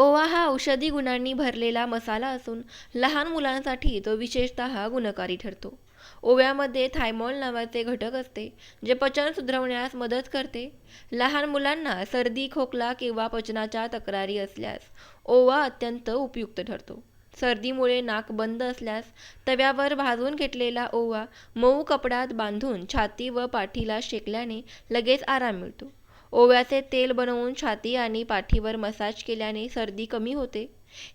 ओवा हा औषधी गुणांनी भरलेला मसाला असून लहान मुलांसाठी तो विशेषतः गुणकारी ठरतो. ओव्यामध्ये थायमॉल नावाचे घटक असते जे पचन सुधारवण्यास मदत करते. लहान मुलांना सर्दी खोकला किंवा पचनाच्या तक्रारी असल्यास ओवा अत्यंत उपयुक्त ठरतो. सर्दीमुळे नाक बंद असल्यास तव्यावर भाजून घेतलेला ओवा मऊ कपड्यात बांधून छाती व पाठीला शेकल्याने लगेच आराम मिळतो. ओव्याचे तेल बनवून छाती आणि पाठीवर मसाज केल्याने सर्दी कमी होते.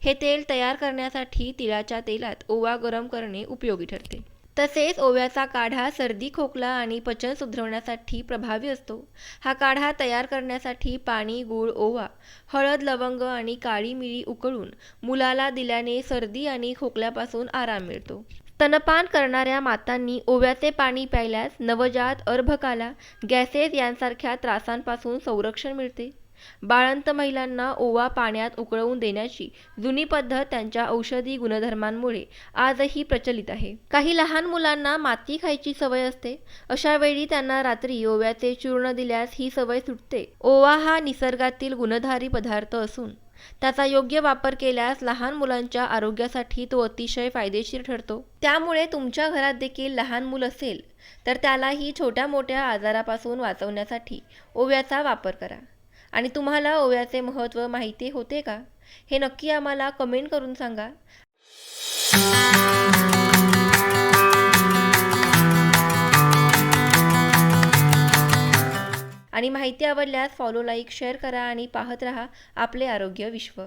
हे तेल तयार करण्यासाठी तिळाच्या तेलात ओवा गरम करणे उपयोगी ठरते. तसेच ओव्याचा काढा सर्दी खोकला आणि पचन सुधरवण्यासाठी प्रभावी असतो. हा काढा तयार करण्यासाठी पाणी गूळ ओवा हळद लवंग आणि काळी मिरी उकळून मुलाला दिल्याने सर्दी आणि खोकल्यापासून आराम मिळतो. स्तनपान करणाऱ्या मातांनी ओव्याचे पाणी प्यायल्यास नवजात अर्भकाला गॅसेस यांसारख्या त्रासांपासून संरक्षण मिळते. बाळंत महिलांना ओवा पाण्यात उकळवून देण्याची जुनी पद्धत त्यांच्या औषधी गुणधर्मांमुळे आजही प्रचलित आहे. काही लहान मुलांना माती खायची सवय असते. अशा वेळी त्यांना रात्री ओव्याचे चूर्ण दिल्यास ही सवय सुटते. ओवा हा निसर्गातील गुणधारी पदार्थ असून त्याचा योग्य वापर केल्यास लहान मुलांच्या आरोग्यासाठी तो अतिशय फायदेशीर ठरतो. त्यामुळे तुमच्या घरात देखील लहान मूल असेल तर त्यालाही छोट्या मोठ्या आजारापासून वाचवण्यासाठी ओव्याचा वापर करा. आणि तुम्हाला ओव्याचे महत्त्व माहिती होते का? हे नक्की आम्हाला कमेंट करून सांगा. आणि माहिती आवडल्यास फॉलो लाईक शेअर करा आणि पाहत रहा आपले आरोग्य विश्व.